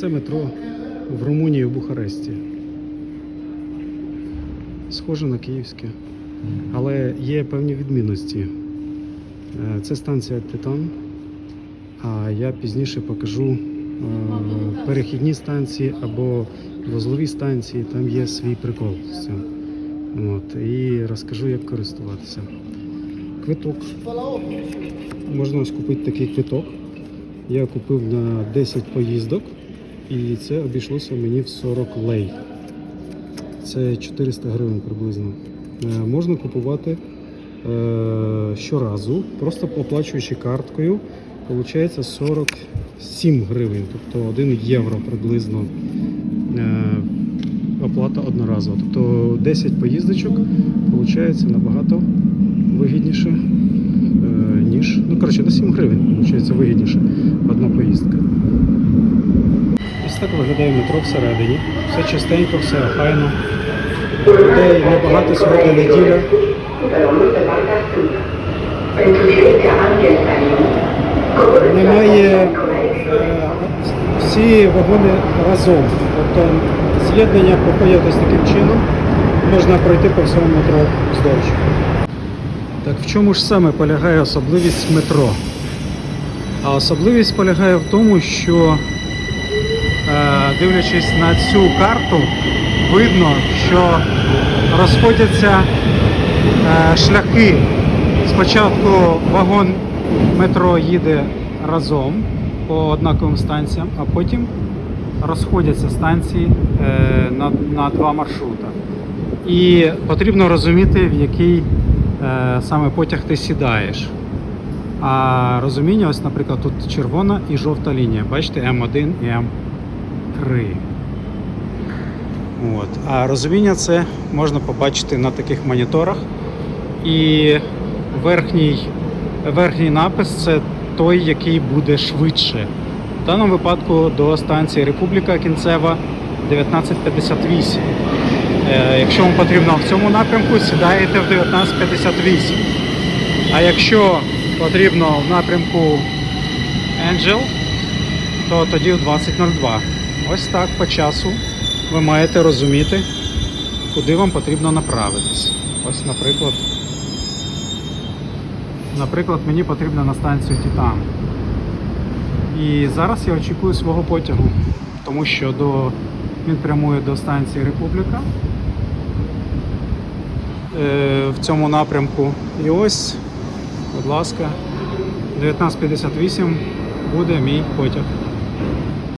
Це метро в Румунії в Бухаресті. Схоже на київське. Але є певні відмінності. Е, Це станція Титан. А я пізніше покажу е, перехідні станції або вузлові станції. Там є свій прикол з цим. От, і розкажу, як користуватися. Квиток. Можна ось купити такий квиток. Я купив на 10 поїздок, і це обійшлося мені в 40 лей. Це 400 гривень приблизно. Е, Можна купувати е, щоразу, просто оплачуючи карткою. Получається 47 гривень, тобто 1 євро приблизно е, оплата одноразова. Тобто 10 поїздочок виходить набагато вигідніше, е, ніж. Ну, коротше, на 7 гривень виходить вигідніше одна поїздка. Ось так виглядає метро всередині. Все чистенько, все охайно. Людей небагато сьогодні неділя. Немає е, всі вагони разом. Тобто з'єднання проходять ось таким чином. Можна пройти по всьому метро вздовж. Так в чому ж саме полягає особливість метро? А особливість полягає в тому, що дивлячись на цю карту, видно, що розходяться е, шляхи. Спочатку вагон метро їде разом по однаковим станціям, а потім розходяться станції е, на, на два маршрути. І потрібно розуміти, в який е, саме потяг ти сідаєш. А розуміння, ось, наприклад, тут червона і жовта лінія. Бачите, М1 і М3. От. А розуміння це можна побачити на таких моніторах. І верхній, верхній напис це той, який буде швидше. В даному випадку до станції Републіка Кінцева 1958. Е, Якщо вам потрібно в цьому напрямку, сідаєте в 1958. А якщо потрібно в напрямку Angel, то тоді в 2002. Ось так по часу ви маєте розуміти, куди вам потрібно направитись. Ось, наприклад, наприклад, мені потрібно на станцію Титан. І зараз я очікую свого потягу, тому що до, він прямує до станції Републіка е, в цьому напрямку. І ось, будь ласка, 19.58 буде мій потяг.